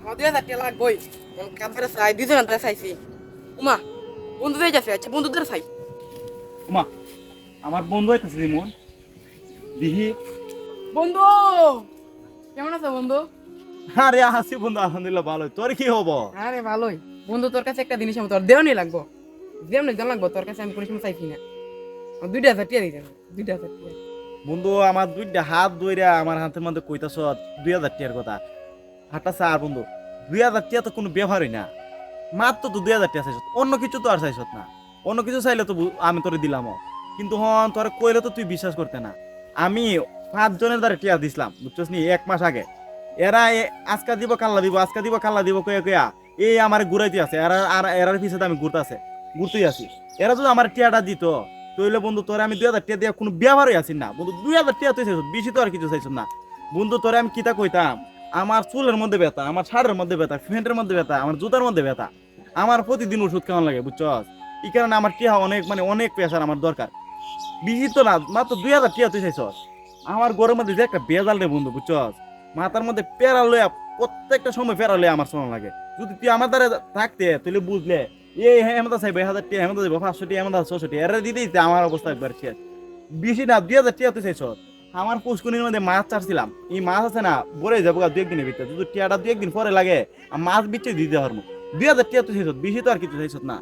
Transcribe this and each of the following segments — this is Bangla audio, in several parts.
আমার দুই হাজার টাকা লাগবই কাপড়ে চাই দুজন আনতে চাইছি। উমা বন্ধু দিয়ে যাচ্ছে আচ্ছা বন্ধুদের চাই। মা আমার বন্ধু হইতেছে যেমন দিহি। বন্ধু! কেমন আছো বন্ধু? আরে হাসি বন্ধু আলহামদুলিল্লাহ ভালো তোর কি হব আরে ভালোই। বন্ধু তোর কাছে একটা জিনিস আমার তোর দেওয়ানি লাগবো। দেওয়ানি জান লাগবো? তোর কাছে আমি কোনো সময় চাইছি না। দুইটা হাজার টাকা দিতে দুইটা হাজার টাকা বন্ধু আমার দুইটা হাত ধইরা আমার হাতের মধ্যে কইতাছ দুই হাজার টিয়ার কথা। হাতটা চার বন্ধু, দুই হাজার টিয়া তো কোনো ব্যবহারই না। মাত্র তো দুই হাজার টিয়া চাইছ, অন্য কিছু তো আর চাইছ না। অন্য কিছু চাইলে তো আমি তোরে দিলাম কিন্তু হন, তোর কইলে তো তুই বিশ্বাস করতে না। আমি পাঁচ জনের দ্বারা টিয়া দিছিলাম, বুঝছস নি? এক মাস আগে। এরা আজকা দিব কাল্লা দিব, আজকা দিব কাল্লা দিব, কয়ে কয়া। এই আমার ঘুরাইতে আছে, এরা আর এরার পিছনে আমি ঘুরতে ঘুরতেই আছি। এরা যদি আমার টিয়াটা দিত, তইলে বন্ধু তোরে আমি দুই হাজার টিয়া দিয়া কোনো ব্যবহারই আছি না। বন্ধু, দুই হাজার টিয়া তুই চাইছ, বেশি তো আর কিছু চাইছ না। বন্ধু, তোরে আমি কিতা কইতাম? আমার চুলের মধ্যে ব্যথা, আমার শাড়ির মধ্যে ব্যথা, প্যান্টের মধ্যে ব্যথা, আমার জুতার মধ্যে ব্যথা। আমার প্রতিদিন ওষুধ কেমন লাগে, বুঝছস? এই কারণে আমার টিয়া অনেক মানে অনেক পেশার আমার দরকার। বেশি তো না, মাত্র দুই হাজার টিয়া তুই চাইছস। আমার ঘরের মধ্যে যে একটা বেজাল রে বন্ধু, বুঝছস? মাথার মধ্যে পেরা লইয়া প্রত্যেকটা সময় পেরা লইয়া আমার শোনা লাগে। যদি তুই আমার দ্বারা থাকতে তুই বুঝলে, এই চাইবে এক হাজার টিয়া হেমদা যাইব পাঁচশো টিয়া হেমদা ছশো টিয়া এরা দিতেই আমার অবস্থা একবার শেষ। বেশি না, দুই হাজার টিয়া তুই চাইছস। আমার পুষ্কুনির মধ্যে মাছ চাচ্ছিলাম এই মাছ আছে না বলে যাব দু একদিনের ভিতরে। যদি টিয়াটা দু একদিন পরে লাগে মাছ বিচ্ছে দিতে পারব। দুই হাজার টিয়া তুই চাইছত বেশি তো আর কিছু চাইছত না।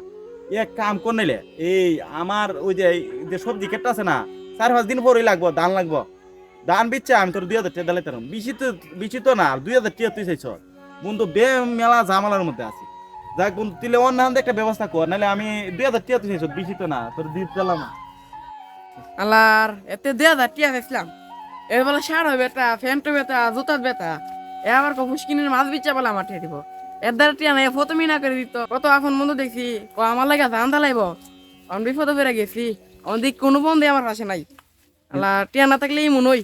এক কাম করে নিলে এই আমার ওই যে যে সবজি কেটটা আছে না, চার পাঁচ দিন পরেই লাগবো, ধান লাগবো। ধান বিচ্ছে আমি তোর দুই হাজার টিয়া দিলে তারম বেশি তো বেশি তো না, দুই হাজার টিয়া তুই চাইছ। বন্ধু, বে মেলা ঝামেলার মধ্যে আছি। যাক বন্ধু তুই অন্য একটা ব্যবস্থা কর নাহলে আমি দুই হাজার টিয়া তুই চাইছ, বেশি তো না, তোর দিতে দিলাম না আল্লাহর, এতে দুই হাজার টিয়া চাইছিলাম। এর বলে শাড় বেটা ফ্যান্টো বেটা, জুতার বেটা। এ আবার ফুসকিনের মাছ বিচ্ছা বলে আমার ঠেয়ে দিব। এর দ্বারা টিয়া নাই ফতমি না করে দিত। কত এখন বন্ধু দেখছি ও আমার লাগে জানতে লাগবো আমি বিপদে ফেরে গেছি। আমাদের কোনো বন্ধু আমার পাশে নাই। আল্লাহ, টিয়া না থাকলে মনে হয়